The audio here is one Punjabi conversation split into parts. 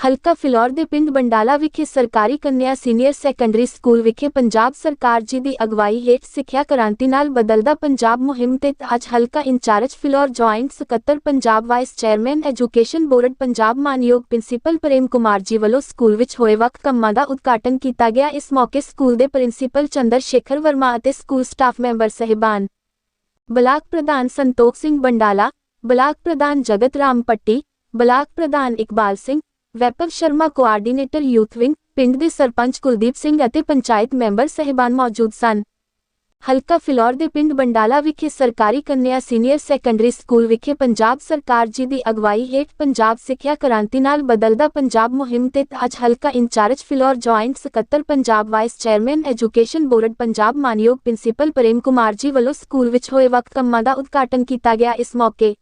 ਹਲਕਾ ਫਿਲੌਰ ਦੇ ਪਿੰਡ ਬੰਡਾਲਾ ਵਿਖੇ ਸਰਕਾਰੀ ਕੰਨਿਆ ਸੀਨੀਅਰ ਸੈਕੰਡਰੀ ਸਕੂਲ ਵਿਖੇ ਪੰਜਾਬ ਸਰਕਾਰ ਜੀ ਦੀ ਅਗਵਾਈ ਹੇਠ ਸਿੱਖਿਆ ਕ੍ਰਾਂਤੀ ਨਾਲ ਬਦਲਦਾ ਪੰਜਾਬ ਮੁਹਿੰਮ ਤੇ ਅੱਜ ਹਲਕਾ ਇੰਚਾਰਜ ਫਿਲੌਰ ਜੁਆਇੰਟ ਸਕੱਤਰ Punjab vice chairman education board Punjab ਮਾਨਯੋਗ ਪ੍ਰਿੰਸੀਪਲ ਪ੍ਰੇਮ ਕੁਮਾਰ ਜੀ ਵੱਲੋਂ ਸਕੂਲ ਵਿੱਚ ਹੋਏ ਵੱਖ ਕੰਮਾਂ ਦਾ ਉਦਘਾਟਨ ਕੀਤਾ ਗਿਆ। ਇਸ ਮੌਕੇ ਸਕੂਲ ਦੇ ਪ੍ਰਿੰਸੀਪਲ ਚੰਦਰ ਸ਼ੇਖਰ ਵਰਮਾ ਅਤੇ ਸਕੂਲ ਸਟਾਫ ਮੈਂਬਰ ਸਹਿਬਾਨ ਬਲਾਕ ਪ੍ਰਧਾਨ ਸੰਤੋਖ ਸਿੰਘ ਬੰਡਾਲਾ, ਬਲਾਕ ਪ੍ਰਧਾਨ ਜਗਤ ਰਾਮ ਪੱਟੀ, ਬਲਾਕ ਪ੍ਰਧਾਨ ਇਕਬਾਲ ਸਿੰਘ ਵੈਪਵ ਸ਼ਰਮਾ ਕੋਆਰਡੀਨੇਟਰ ਯੂਥ ਵਿੰਗ ਪਿੰਡ ਦੇ ਸਰਪੰਚ ਕੁਲਦੀਪ ਸਿੰਘ ਅਤੇ ਪੰਚਾਇਤ ਮੈਂਬਰ ਸਹਿਬਾਨ ਮੌਜੂਦ ਸਨ। ਹਲਕਾ ਫਿਲੌਰ ਦੇ ਪਿੰਡ ਬੰਡਾਲਾ ਵਿਖੇ ਸਰਕਾਰੀ ਕੰਨਿਆ ਸੀਨੀਅਰ ਸੈਕੰਡਰੀ ਸਕੂਲ ਵਿਖੇ ਪੰਜਾਬ ਸਰਕਾਰ ਜੀ ਦੀ ਅਗਵਾਈ ਹੇਠ ਪੰਜਾਬ ਸਿੱਖਿਆ ਕ੍ਰਾਂਤੀ ਨਾਲ ਬਦਲਦਾ ਪੰਜਾਬ ਮੁਹਿੰਮ ਤੇ ਅੱਜ ਹਲਕਾ ਇੰਚਾਰਜ ਫਿਲੌਰ ਜੁਆਇੰਟ ਸਕੱਤਰ Punjab vice chairman education board Punjab ਮਾਨਯੋਗ ਪ੍ਰਿੰਸੀਪਲ ਪ੍ਰੇਮ ਕੁਮਾਰ ਜੀ ਵੱਲੋਂ ਸਕੂਲ ਵਿੱਚ ਹੋਏ ਵੱਖ ਕੰਮਾਂ ਦਾ ਉਦਘਾਟਨ ਕੀਤਾ ਗਿਆ। ਇਸ ਮੌਕੇ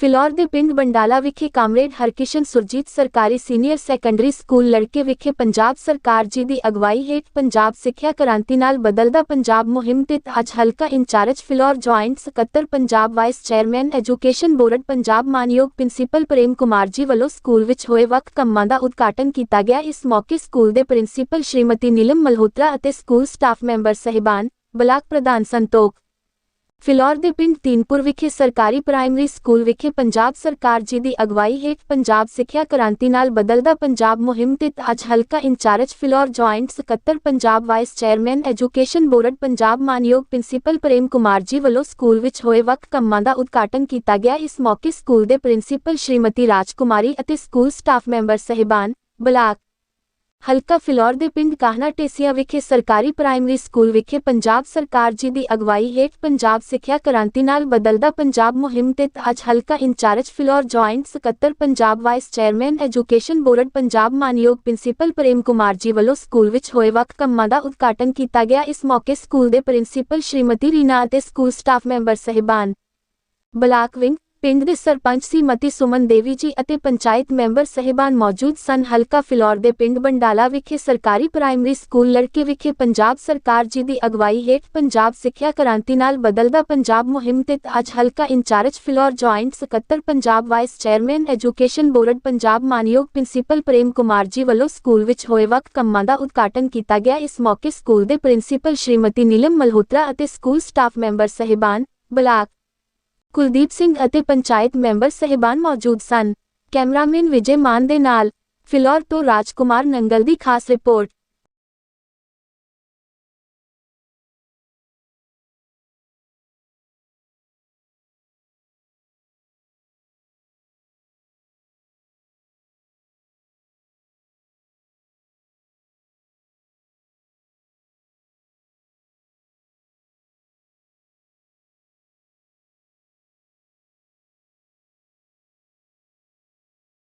ਫਿਲੌਰ ਦੇ ਪਿੰਡ ਬੰਡਾਲਾ ਵਿਖੇ ਕਾਮਰੇਡ ਹਰਕਿਸ਼ਨ ਸੁਰਜੀਤ ਸਰਕਾਰੀ ਸੀਨੀਅਰ ਸੈਕੰਡਰੀ ਸਕੂਲ ਲੜਕੇ ਵਿਖੇ ਪੰਜਾਬ ਸਰਕਾਰ ਜੀ ਦੀ ਅਗਵਾਈ ਹੇਠ ਪੰਜਾਬ ਸਿੱਖਿਆ ਕ੍ਰਾਂਤੀ ਨਾਲ ਬਦਲਦਾ ਪੰਜਾਬ ਮੁਹਿੰਮ ਤੇ ਅੱਜ ਹਲਕਾ ਇੰਚਾਰਜ ਫਿਲੌਰ ਜੁਆਇੰਟ ਸਕੱਤਰ Punjab vice chairman education board Punjab ਮਾਨਯੋਗ ਪ੍ਰਿੰਸੀਪਲ ਪ੍ਰੇਮ ਕੁਮਾਰ ਜੀ ਵੱਲੋਂ ਸਕੂਲ ਵਿੱਚ ਹੋਏ ਵੱਖ ਕੰਮਾਂ ਦਾ ਉਦਘਾਟਨ ਕੀਤਾ ਗਿਆ। ਇਸ ਮੌਕੇ ਸਕੂਲ ਦੇ ਪ੍ਰਿੰਸੀਪਲ ਸ਼੍ਰੀਮਤੀ ਨੀਲਮ ਮਲਹੋਤਰਾ ਅਤੇ ਸਕੂਲ ਸਟਾਫ ਮੈਂਬਰ ਸਹਿਬਾਨ ਬਲਾਕ ਪ੍ਰਧਾਨ ਸੰਤੋਖ ਫਿਲੌਰ ਦੇ ਪਿੰਡ ਤੀਨਪੁਰ ਵਿਖੇ ਸਰਕਾਰੀ ਪ੍ਰਾਇਮਰੀ ਸਕੂਲ ਵਿਖੇ ਪੰਜਾਬ ਸਰਕਾਰ ਜੀ ਦੀ ਅਗਵਾਈ ਹੇਠ ਪੰਜਾਬ ਸਿੱਖਿਆ ਕ੍ਰਾਂਤੀ ਨਾਲ ਬਦਲਦਾ ਪੰਜਾਬ ਮੁਹਿੰਮ ਤੇ ਅੱਜ ਹਲਕਾ ਇੰਚਾਰਜ ਫਿਲੌਰ ਜੁਆਇੰਟ ਸਕੱਤਰ Punjab vice chairman education board Punjab ਮਾਨਯੋਗ ਪ੍ਰਿੰਸੀਪਲ ਪ੍ਰੇਮ ਕੁਮਾਰ ਜੀ ਵੱਲੋਂ ਸਕੂਲ ਵਿੱਚ ਹੋਏ ਵੱਖ ਕੰਮਾਂ ਦਾ ਉਦਘਾਟਨ ਕੀਤਾ ਗਿਆ। ਇਸ ਮੌਕੇ ਸਕੂਲ ਦੇ ਪ੍ਰਿੰਸੀਪਲ ਸ਼੍ਰੀਮਤੀ ਰਾਜਕੁਮਾਰੀ ਅਤੇ ਸਕੂਲ ਸਟਾਫ ਮੈਂਬਰ ਸਹਿਬਾਨ ਬਲਾਕ ਹਲਕਾ ਫਿਲੌਰ ਦੇ ਪਿੰਡ ਕਾਹਨਾ ਟੇਸੀਆ ਵਿਖੇ ਸਰਕਾਰੀ ਪ੍ਰਾਇਮਰੀ ਸਕੂਲ ਵਿਖੇ ਪੰਜਾਬ ਸਰਕਾਰ ਜੀ ਦੀ ਅਗਵਾਈ ਹੇਠ ਪੰਜਾਬ ਸਿੱਖਿਆ ਕ੍ਰਾਂਤੀ ਨਾਲ ਬਦਲਦਾ ਪੰਜਾਬ ਮੁਹਿੰਮ ਤੇ ਅੱਜ ਹਲਕਾ ਇੰਚਾਰਜ ਫਿਲੌਰ ਜੁਆਇੰਟ ਸਕੱਤਰ Punjab vice chairman education board Punjab ਮਾਨਯੋਗ ਪ੍ਰਿੰਸੀਪਲ ਪ੍ਰੇਮ ਕੁਮਾਰ ਜੀ ਵੱਲੋਂ ਸਕੂਲ ਵਿੱਚ ਹੋਏ ਵੱਖ ਕੰਮਾਂ ਦਾ ਉਦਘਾਟਨ ਕੀਤਾ ਗਿਆ। ਇਸ ਮੌਕੇ ਸਕੂਲ ਦੇ ਪ੍ਰਿੰਸੀਪਲ ਸ਼੍ਰੀਮਤੀ ਰੀਨਾ ਅਤੇ ਸਕੂਲ ਸਟਾਫ ਮੈਂਬਰ ਸਹਿਬਾਨ ਬਲਾਕ ਵਿੰਗ ਪਿੰਡ ਦੇ ਸਰਪੰਚ ਸੀਮਤੀ ਸੁਮਨ ਦੇਵੀ ਜੀ ਅਤੇ ਪੰਚਾਇਤ ਮੈਂਬਰ ਸਹਿਬਾਨ ਮੌਜੂਦ ਸਨ ਹਲਕਾ ਫਿਲੌਰ ਦੇ ਪਿੰਡ ਬੰਡਾਲਾ ਵਿਖੇ ਸਰਕਾਰੀ ਪ੍ਰਾਇਮਰੀ ਸਕੂਲ ਲੜਕੇ ਵਿਖੇ ਪੰਜਾਬ ਸਰਕਾਰ ਜੀ ਦੀ ਅਗਵਾਈ ਹੇਠ ਪੰਜਾਬ ਸਿੱਖਿਆ ਕ੍ਰਾਂਤੀ ਨਾਲ ਬਦਲਦਾ ਪੰਜਾਬ ਮੁਹਿੰਮ ਤੇ ਅੱਜ ਹਲਕਾ ਇੰਚਾਰਜ ਫਿਲੌਰ ਜੁਆਇੰਟ ਸਕੱਤਰ Punjab vice chairman education board Punjab ਮਾਨਯੋਗ ਪ੍ਰਿੰਸੀਪਲ ਪ੍ਰੇਮ ਕੁਮਾਰ ਜੀ ਵੱਲੋਂ ਸਕੂਲ ਵਿੱਚ ਹੋਏ ਵੱਖ ਕੰਮਾਂ ਦਾ ਉਦਘਾਟਨ ਕੀਤਾ ਗਿਆ। ਇਸ ਮੌਕੇ ਸਕੂਲ ਦੇ ਪ੍ਰਿੰਸੀਪਲ ਸ਼੍ਰੀਮਤੀ ਨੀਲਮ ਮਲਹੋਤਰਾ ਅਤੇ ਸਕੂਲ ਸਟਾਫ ਮੈਂਬਰ ਸਹਿਬਾਨ ਬਲਾਕ ਕੁਲਦੀਪ ਸਿੰਘ ਅਤੇ ਪੰਚਾਇਤ ਮੈਂਬਰ ਸਹਿਬਾਨ ਮੌਜੂਦ ਸਨ। ਕੈਮਰਾਮੈਨ ਵਿਜੇ ਮਾਨ ਦੇ ਨਾਲ ਫਿਲੌਰ ਤੋਂ ਰਾਜਕੁਮਾਰ ਨੰਗਲ ਦੀ ਖਾਸ ਰਿਪੋਰਟ।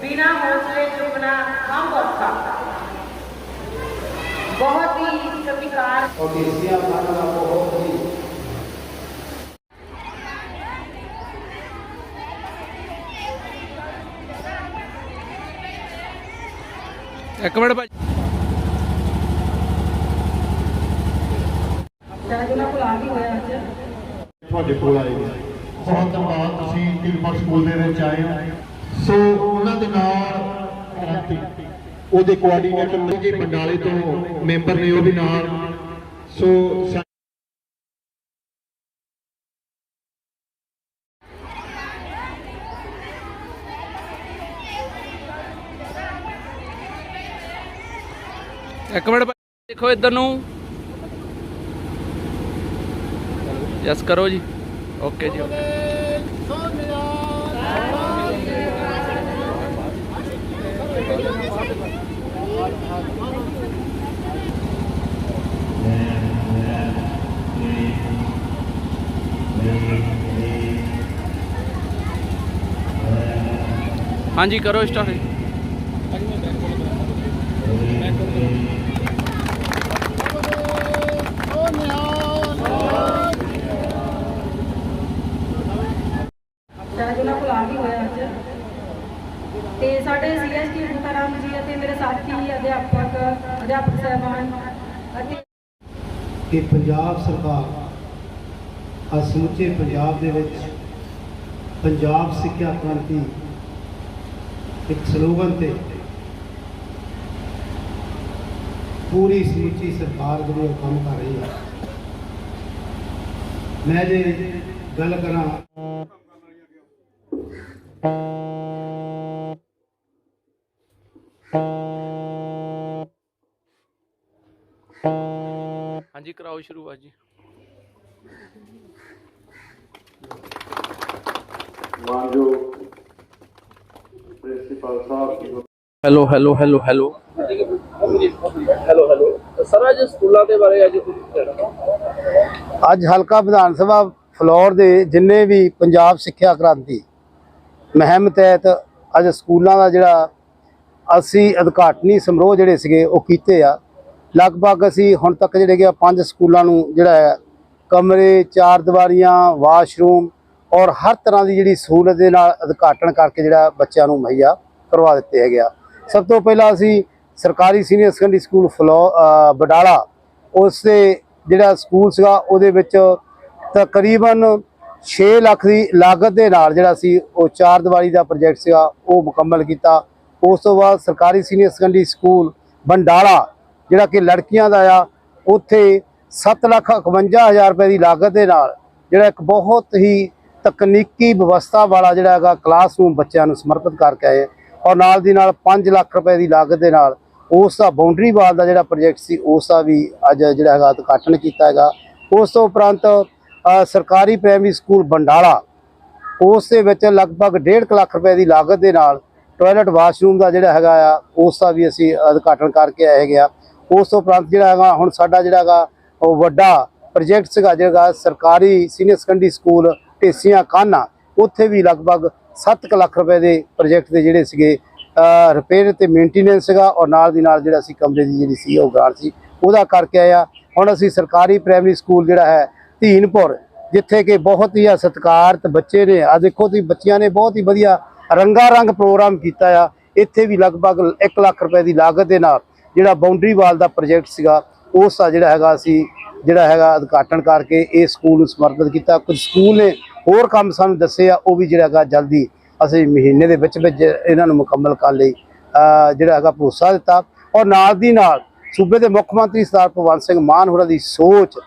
बिना हौसले चुकना हम औखा बहुत ही सत्कार ਇੱਕ ਮਿੰਟ ਭਾਈ ਤੁਹਾਡੇ ਕੋਲ ਆਏ ਨੇ ਬਹੁਤ ਧੰਨਵਾਦ। ਤੁਸੀਂ ਕਿਲਪਰ ਸਕੂਲ ਦੇ ਵਿੱਚ ਆਏ। ਹੋ ਸੋ ਉਹਨਾਂ ਦੇ ਨਾਲ ਉਹਦੇ ਕੋਆਰਡੀਨੇਟਰ ਜੀ ਬੰਡਾਲੇ ਤੋਂ ਮੈਂਬਰ ਨੇ, ਉਹ ਵੀ ਨਾਲ। ਸੋ ਇੱਕ ਮਿੰਟ ਦੇਖੋ ਇੱਧਰ ਨੂੰ। ਯਸ ਕਰੋ ਜੀ। ਓਕੇ ਜੀ ਓਕੇ। ਹਾਂਜੀ ਕਰੋ ਸਟਾਰਟ ਸ਼ਾਇਦ ਉਹਨਾਂ ਕੋਲ ਆ ਵੀ ਹੋਇਆ ਅੱਜ ਤੇ ਸਾਡੇ ਸੀਐਸਟੀ ਮੁਖਤਾਰਾਮ ਜੀ ਅਤੇ ਮੇਰੇ ਸਾਥੀ ਅਧਿਆਪਕ ਅਧਿਆਪਕ ਸਹਿਬਾਨ ਅਤੇ ਕਿ ਪੰਜਾਬ ਸਰਕਾਰ ਆ ਸਮੁੱਚੇ ਪੰਜਾਬ ਦੇ ਵਿੱਚ ਪੰਜਾਬ ਸਿੱਖਿਆ ਕ੍ਰਾਂਤੀ ਇੱਕ ਸਲੋਗਨ ਤੇ ਪੂਰੀ ਸਮੁੱਚੀ ਸਰਕਾਰ ਵੱਲੋਂ ਕੰਮ ਕਰ ਰਹੀ ਹੈ। ਮੈਂ ਜੇ ਗੱਲ ਕਰਾਂ ਹਾਂਜੀ ਕਰਾਓ ਸ਼ੁਰੂਆਤ ਜੀ ਮਾਨਯੋਗ ਪ੍ਰਿੰਸੀਪਲ ਸਾਹਿਬ hello hello hello hello hello hello sir ਅੱਜ ਸਕੂਲਾਂ ਦੇ ਬਾਰੇ ਅੱਜ ਕੁਝ ਕਹਿਣਾ ਅੱਜ ਹਲਕਾ ਵਿਧਾਨ ਸਭਾ ਫਲੋਰ ਦੇ ਜਿੰਨੇ ਵੀ ਪੰਜਾਬ ਸਿੱਖਿਆ ਕ੍ਰਾਂਤੀ ਮੁਹਿੰਮ ਤਹਿਤ ਅੱਜ ਸਕੂਲਾਂ ਦਾ ਜਿਹੜਾ ਅਸੀਂ ਉਦਘਾਟਨੀ ਸਮਾਰੋਹ ਜਿਹੜੇ ਸੀਗੇ ਉਹ ਕੀਤੇ ਆ। ਲਗਭਗ ਅਸੀਂ ਹੁਣ ਤੱਕ ਜਿਹੜੇ ਕਿ ਪੰਜ ਸਕੂਲਾਂ ਨੂੰ ਜਿਹੜਾ ਹੈ, ਕਮਰੇ, ਚਾਰ ਦੀਵਾਰੀਆਂ, ਵਾਸ਼ਰੂਮ ਔਰ ਹਰ ਤਰ੍ਹਾਂ ਦੀ ਜਿਹੜੀ ਸਹੂਲਤ ਦੇ ਨਾਲ ਉਦਘਾਟਨ ਕਰਕੇ ਜਿਹੜਾ ਬੱਚਿਆਂ ਨੂੰ ਮੁਹੱਈਆ ਕਰਵਾ ਦਿੱਤੇ ਹੈਗੇ ਆ। ਸਭ ਤੋਂ ਪਹਿਲਾਂ ਅਸੀਂ ਸਰਕਾਰੀ ਸੀਨੀਅਰ ਸੈਕੰਡਰੀ ਸਕੂਲ ਫਲੋ ਬਡਾਲਾ ਉਸ ਦੇ ਜਿਹੜਾ ਸਕੂਲ ਸੀਗਾ, ਉਹਦੇ ਵਿੱਚ ਤਕਰੀਬਨ 6 ਲੱਖ ਦੀ ਲਾਗਤ ਦੇ ਨਾਲ ਜਿਹੜਾ ਸੀ, ਉਹ ਚਾਰ ਦੀਵਾਰੀ ਦਾ ਪ੍ਰੋਜੈਕਟ ਸੀਗਾ, ਉਹ ਮੁਕੰਮਲ ਕੀਤਾ। ਉਸ ਤੋਂ ਬਾਅਦ ਸਰਕਾਰੀ ਸੀਨੀਅਰ ਸੈਕੰਡਰੀ ਸਕੂਲ ਬੰਡਾਲਾ ਜਿਹੜਾ ਕਿ ਲੜਕੀਆਂ ਦਾ ਆ, ਉੱਥੇ 7 ਲੱਖ 51 ਹਜ਼ਾਰ ਰੁਪਏ ਦੀ ਲਾਗਤ ਦੇ ਨਾਲ ਜਿਹੜਾ ਇੱਕ ਬਹੁਤ ਹੀ ਤਕਨੀਕੀ ਵਿਵਸਥਾ ਵਾਲਾ ਜਿਹੜਾ ਹੈਗਾ ਕਲਾਸਰੂਮ ਬੱਚਿਆਂ ਨੂੰ ਸਮਰਪਿਤ ਕਰਕੇ ਆਏ ਔਰ ਨਾਲ ਦੀ ਨਾਲ 5 ਲੱਖ ਰੁਪਏ ਦੀ ਲਾਗਤ ਦੇ ਨਾਲ ਉਸ ਦਾ ਬਾਉਂਡਰੀ ਵਾਲ ਦਾ ਜਿਹੜਾ ਪ੍ਰੋਜੈਕਟ ਸੀ, ਉਸ ਦਾ ਵੀ ਅੱਜ ਜਿਹੜਾ ਹੈਗਾ ਉਦਘਾਟਨ ਕੀਤਾ ਹੈਗਾ। ਉਸ ਤੋਂ ਉਪਰੰਤ ਸਰਕਾਰੀ ਪ੍ਰਾਇਮਰੀ ਸਕੂਲ ਬੰਡਾਲਾ ਉਸ ਦੇ ਵਿੱਚ ਲਗਭਗ 1.5 ਲੱਖ ਰੁਪਏ ਦੀ ਲਾਗਤ ਦੇ ਨਾਲ ਟਾਇਲਟ ਵਾਸ਼ਰੂਮ ਦਾ ਜਿਹੜਾ ਹੈਗਾ ਆ, ਉਸ ਦਾ ਵੀ ਅਸੀਂ ਉਦਘਾਟਨ ਕਰਕੇ ਆਏ ਹੈਗੇ ਆ। ਉਸ ਤੋਂ ਉਪਰੰਤ ਜਿਹੜਾ ਹੈਗਾ, ਹੁਣ ਸਾਡਾ ਜਿਹੜਾ ਹੈਗਾ, ਉਹ ਵੱਡਾ ਪ੍ਰੋਜੈਕਟ ਸੀਗਾ, ਜਿਹੜਾ ਸਰਕਾਰੀ senior secondary school Dhesian Kana. ਉੱਥੇ ਵੀ ਲਗਭਗ 7 ਲੱਖ ਰੁਪਏ ਦੇ ਪ੍ਰੋਜੈਕਟ ਦੇ ਜਿਹੜੇ ਸੀਗੇ ਰਿਪੇਅਰ ਤੇ ਮੇਨਟੇਨੈਂਸ ਸੀਗਾ, ਔਰ ਨਾਲ ਦੀ ਨਾਲ ਜਿਹੜਾ ਸੀ ਕਮਰੇ ਦੀ ਜਿਹੜੀ ਸੀ, ਉਹ ਗ੍ਰਾਂਟ ਸੀ। ਉਹਦਾ ਕਰਕੇ ਆਇਆ। ਹੁਣ ਅਸੀਂ ਸਰਕਾਰੀ ਪ੍ਰਾਇਮਰੀ ਸਕੂਲ ਜਿਹੜਾ ਹੈ, ਧੀਨਪੁਰ, ਜਿੱਥੇ ਕਿ ਬਹੁਤ ਹੀ ਆ ਸਤਿਕਾਰਤ ਬੱਚੇ ਨੇ। ਆ ਦੇਖੋ ਤੁਸੀਂ, ਬੱਚਿਆਂ ਨੇ ਬਹੁਤ ਹੀ ਵਧੀਆ ਰੰਗਾ ਰੰਗ ਪ੍ਰੋਗਰਾਮ ਕੀਤਾ ਆ। ਇੱਥੇ ਵੀ ਲਗਭਗ 1 ਲੱਖ ਰੁਪਏ ਦੀ ਲਾਗਤ ਦੇ ਨਾਲ ਜਿਹੜਾ ਬਾਉਂਡਰੀ ਵਾਲ ਦਾ ਪ੍ਰੋਜੈਕਟ ਸੀਗਾ ਉਸ ਦਾ ਜਿਹੜਾ ਹੈਗਾ ਅਸੀਂ ਜਿਹੜਾ ਹੈਗਾ ਉਦਘਾਟਨ ਕਰਕੇ ਇਹ ਸਕੂਲ ਨੂੰ ਸਮਰਪਿਤ ਕੀਤਾ। ਕੁਝ ਸਕੂਲ ਨੇ ਹੋਰ ਕੰਮ ਸਾਨੂੰ ਦੱਸੇ ਆ, ਉਹ ਵੀ ਜਿਹੜਾ ਹੈਗਾ ਜਲਦੀ ਅਸੀਂ ਮਹੀਨੇ ਦੇ ਵਿੱਚ ਵਿੱਚ ਇਹਨਾਂ ਨੂੰ ਮੁਕੰਮਲ ਕਰਨ ਲਈ ਜਿਹੜਾ ਹੈਗਾ ਭਰੋਸਾ ਦਿੱਤਾ। ਔਰ ਨਾਲ ਦੀ ਨਾਲ ਸੂਬੇ ਦੇ ਮੁੱਖ ਮੰਤਰੀ ਸਰਦਾਰ ਭਗਵੰਤ ਸਿੰਘ ਮਾਨ ਹੋਰਾਂ ਦੀ ਸੋਚ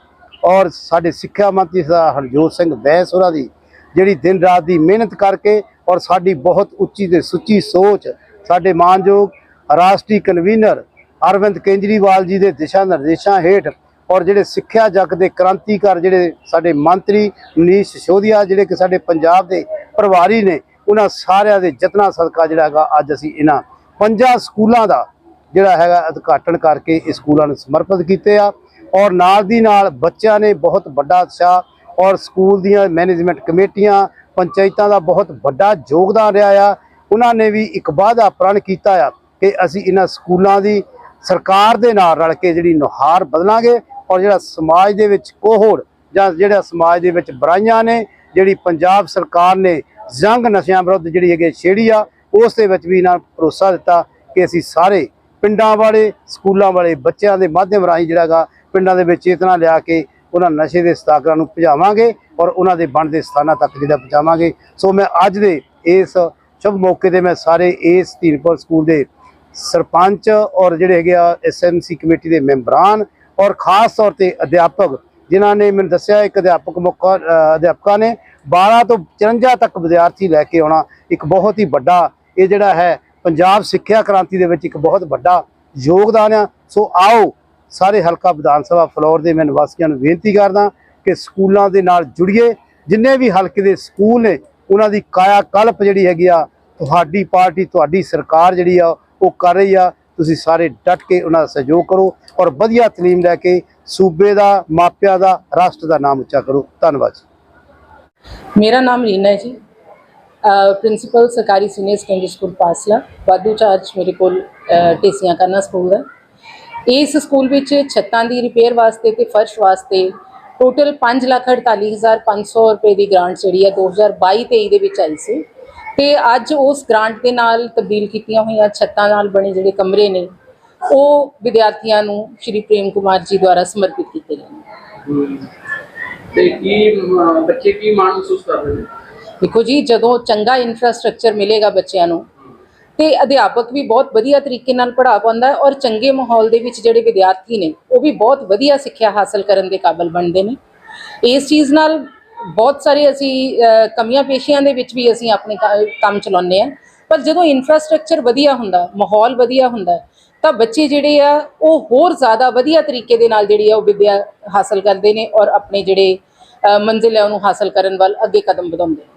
ਔਰ ਸਾਡੇ ਸਿੱਖਿਆ ਮੰਤਰੀ ਸਰਦਾਰ ਹਰਜੋਤ ਸਿੰਘ ਬੈਂਸ ਹੋਰਾਂ ਦੀ, ਜਿਹੜੀ ਦਿਨ ਰਾਤ ਦੀ ਮਿਹਨਤ ਕਰਕੇ ਔਰ ਸਾਡੀ ਬਹੁਤ ਉੱਚੀ ਤੇ ਸੁੱਚੀ ਸੋਚ, ਸਾਡੇ ਮਾਨਯੋਗ ਰਾਸ਼ਟਰੀ ਕਨਵੀਨਰ ਅਰਵਿੰਦ ਕੇਜਰੀਵਾਲ ਜੀ ਦੇ ਦਿਸ਼ਾ ਨਿਰਦੇਸ਼ਾਂ ਹੇਠ ਔਰ ਜਿਹੜੇ ਸਿੱਖਿਆ ਜਗ ਦੇ ਕ੍ਰਾਂਤੀਕਾਰ ਜਿਹੜੇ ਸਾਡੇ ਮੰਤਰੀ ਮਨੀਸ਼ ਸਿਸੋਦੀਆ, ਜਿਹੜੇ ਕਿ ਸਾਡੇ ਪੰਜਾਬ ਦੇ ਪ੍ਰਭਾਰੀ ਨੇ, ਉਹਨਾਂ ਸਾਰਿਆਂ ਦੇ ਯਤਨਾਂ ਸਦਕਾ ਜਿਹੜਾ ਹੈਗਾ ਅੱਜ ਅਸੀਂ ਇਹਨਾਂ ਪੰਜਾਂ ਸਕੂਲਾਂ ਦਾ ਜਿਹੜਾ ਹੈਗਾ ਉਦਘਾਟਨ ਕਰਕੇ ਇਹ ਸਕੂਲਾਂ ਨੂੰ ਸਮਰਪਿਤ ਕੀਤੇ ਆ ਔਰ ਨਾਲ ਦੀ ਨਾਲ ਬੱਚਿਆਂ ਨੇ ਬਹੁਤ ਵੱਡਾ ਉਤਸ਼ਾਹ ਔਰ ਸਕੂਲ ਦੀਆਂ ਮੈਨੇਜਮੈਂਟ ਕਮੇਟੀਆਂ, ਪੰਚਾਇਤਾਂ ਦਾ ਬਹੁਤ ਵੱਡਾ ਯੋਗਦਾਨ ਰਿਹਾ ਆ। ਉਹਨਾਂ ਨੇ ਵੀ ਇੱਕ ਵਾਅਦਾ ਪ੍ਰਣ ਕੀਤਾ ਆ ਕਿ ਅਸੀਂ ਇਹਨਾਂ ਸਕੂਲਾਂ ਦੀ ਸਰਕਾਰ ਦੇ ਨਾਲ ਰਲ ਕੇ ਜਿਹੜੀ ਨੁਹਾਰ ਬਦਲਾਂਗੇ ਔਰ ਜਿਹੜਾ ਸਮਾਜ ਦੇ ਵਿੱਚ ਕੋਹੜ ਜਾਂ ਜਿਹੜਾ ਸਮਾਜ ਦੇ ਵਿੱਚ ਬੁਰਾਈਆਂ ਨੇ, ਜਿਹੜੀ ਪੰਜਾਬ ਸਰਕਾਰ ਨੇ ਜੰਗ ਨਸ਼ਿਆਂ ਵਿਰੁੱਧ ਜਿਹੜੀ ਹੈਗੀ ਛੇੜੀ ਆ, ਉਸ ਦੇ ਵਿੱਚ ਵੀ ਇਹਨਾਂ ਭਰੋਸਾ ਦਿੱਤਾ ਕਿ ਅਸੀਂ ਸਾਰੇ ਪਿੰਡਾਂ ਵਾਲੇ, ਸਕੂਲਾਂ ਵਾਲੇ ਬੱਚਿਆਂ ਦੇ ਮਾਧਿਅਮ ਰਾਹੀਂ ਜਿਹੜਾ ਗਾ ਪਿੰਡਾਂ ਦੇ ਵਿੱਚ ਚੇਤਨਾ ਲਿਆ ਕੇ ਉਹਨਾਂ ਨਸ਼ੇ ਦੇ ਸਤਾਗਰਾਂ ਨੂੰ ਭਜਾਵਾਂਗੇ ਔਰ ਉਹਨਾਂ ਦੇ ਬਣਦੇ ਸਥਾਨਾਂ ਤੱਕ ਜਿਹੜਾ ਪਹੁੰਚਾਵਾਂਗੇ। ਸੋ ਮੈਂ ਅੱਜ ਦੇ ਇਸ ਸ਼ੁਭ ਮੌਕੇ ਤੇ ਮੈਂ ਸਾਰੇ ਇਸ ਧੀਰਪੁਰ ਸਕੂਲ ਦੇ ਸਰਪੰਚ ਔਰ ਜਿਹੜੇ ਹੈਗੇ ਆ ਐਸਐਮਸੀ ਕਮੇਟੀ ਦੇ ਮੈਂਬਰਾਨ ਔਰ ਖਾਸ ਤੌਰ ਤੇ ਅਧਿਆਪਕ, ਜਿਨ੍ਹਾਂ ਨੇ ਮੈਨੂੰ ਦੱਸਿਆ ਇੱਕ ਅਧਿਆਪਕ ਮੁੱਖ ਅਧਿਆਪਕਾਂ ਨੇ 12 ਤੋਂ 54 ਤੱਕ ਵਿਦਿਆਰਥੀ ਲੈ ਕੇ ਆਉਣਾ ਇੱਕ ਬਹੁਤ ਹੀ ਵੱਡਾ, ਇਹ ਜਿਹੜਾ ਹੈ ਪੰਜਾਬ ਸਿੱਖਿਆ ਕ੍ਰਾਂਤੀ ਦੇ ਵਿੱਚ ਇੱਕ ਬਹੁਤ ਵੱਡਾ ਯੋਗਦਾਨ ਆ। ਸੋ ਆਓ ਸਾਰੇ ਹਲਕਾ ਵਿਧਾਨ ਸਭਾ ਫਲੋਰ ਦੇ ਮੈਂ ਨਿਵਾਸੀਆਂ ਨੂੰ ਬੇਨਤੀ ਕਰਦਾ ਕਿ ਸਕੂਲਾਂ ਦੇ ਨਾਲ ਜੁੜੀਏ। ਜਿੰਨੇ ਵੀ ਹਲਕੇ ਦੇ ਸਕੂਲ ਨੇ, ਉਹਨਾਂ ਦੀ ਕਾਇਆ ਕਲਪ ਜਿਹੜੀ ਹੈਗੀ ਆ, ਤੁਹਾਡੀ ਪਾਰਟੀ, ਤੁਹਾਡੀ ਸਰਕਾਰ ਜਿਹੜੀ ਆ ਉਹ ਕਰ ਰਹੀ ਆ ਤੁਸੀਂ ਸਾਰੇ ਡਟ ਕੇ ਉਹਨਾਂ ਦਾ ਸਹਿਯੋਗ ਕਰੋ ਔਰ ਵਧੀਆ ਤਾਲੀਮ ਲੈ ਕੇ ਸੂਬੇ ਦਾ ਮਾਪਿਆਂ ਦਾ ਰਾਸ਼ਟਰ ਦਾ ਨਾਮ ਉੱਚਾ ਕਰੋ। ਧੰਨਵਾਦ ਜੀ। ਮੇਰਾ ਨਾਮ ਰੀਨਾ ਹੈ ਜੀ। ਪ੍ਰਿੰਸੀਪਲ ਸਰਕਾਰੀ ਸੀਨੀਅਰ ਸੈਕੰਡਰੀ ਸਕੂਲ ਪਾਸਲਾ ਵਾਧੂ ਚਾਰਜ ਮੇਰੇ ਕੋਲ ਅ, ਢੇਸੀਆਂ ਕਰਨਾ ਸਕੂਲ ਹੈ ਇਸ ਸਕੂਲ ਵਿੱਚ ਛੱਤਾਂ ਦੀ ਰਿਪੇਅਰ ਵਾਸਤੇ ਤੇ ਫਰਸ਼ ਵਾਸਤੇ ਟੋਟਲ 548500 ਰੁਪਏ ਦੀ ਗ੍ਰਾਂਟ ਜਿਹੜੀ ਹੈ 2022-23 ਦੇ ਵਿੱਚ ਆਈ ਸੀ। ਤੇ ਅੱਜ ਉਸ ਗ੍ਰਾਂਟ ਦੇ ਨਾਲ ਤਬਦੀਲ ਕੀਤੀਆਂ ਹੋਈਆਂ ਛੱਤਾਂ ਨਾਲ ਬਣੇ ਜਿਹੜੇ ਕਮਰੇ ਨੇ ਉਹ ਵਿਦਿਆਰਥੀਆਂ ਨੂੰ ਸ਼੍ਰੀ ਪ੍ਰੇਮ ਕੁਮਾਰ ਜੀ ਦੁਆਰਾ ਸਮਰਪਿਤ ਕੀਤੇ ਗਏ ਨੇ। ਤੇ ਕੀ ਬੱਚੇ ਕੀ ਮਾਣ ਮਹਿਸੂਸ ਕਰ ਰਹੇ ਨੇ? ਦੇਖੋ ਜੀ ਜਦੋਂ ਚੰਗਾ ਇਨਫਰਾਸਟ੍ਰਕਚਰ ਮਿਲੇਗਾ ਬੱਚਿਆਂ ਨੂੰ ਤੇ ਅਧਿਆਪਕ ਵੀ ਬਹੁਤ ਵਧੀਆ ਤਰੀਕੇ ਨਾਲ ਪੜ੍ਹਾ ਪਾਉਂਦਾ ਹੈ ਔਰ ਚੰਗੇ ਮਾਹੌਲ ਦੇ ਵਿੱਚ ਜਿਹੜੇ ਵਿਦਿਆਰਥੀ ਨੇ ਉਹ ਵੀ ਬਹੁਤ ਵਧੀਆ ਸਿੱਖਿਆ ਹਾਸਲ ਕਰਨ ਦੇ ਕਾਬਿਲ ਬਣਦੇ ਨੇ। ਇਸ ਚੀਜ਼ ਨਾਲ ਬਹੁਤ ਸਾਰੇ ਅਸੀਂ ਕਮੀਆਂ ਪੇਸ਼ੀਆਂ ਦੇ ਵਿੱਚ ਵੀ ਅਸੀਂ ਆਪਣੇ ਕ- ਕੰਮ ਚਲਾਉਂਦੇ ਆ ਪਰ ਜਦੋਂ ਇਨਫਰਾਸਟ੍ਰਕਚਰ ਵਧੀਆ ਹੁੰਦਾ, ਮਾਹੌਲ ਵਧੀਆ ਹੁੰਦਾ, ਤਾਂ ਬੱਚੇ ਜਿਹੜੇ ਆ, ਉਹ ਹੋਰ ਜ਼ਿਆਦਾ ਵਧੀਆ ਤਰੀਕੇ ਦੇ ਨਾਲ ਜਿਹੜੀ ਆ ਉਹ ਵਿਦਿਆ ਹਾਸਲ ਕਰਦੇ ਨੇ ਔਰ ਆਪਣੇ ਜਿਹੜੇ ਮੰਜ਼ਿਲ ਹੈ ਉਹਨੂੰ ਹਾਸਲ ਕਰਨ ਵੱਲ ਅੱਗੇ ਕਦਮ ਵਧਾਉਂਦੇ ਨੇ।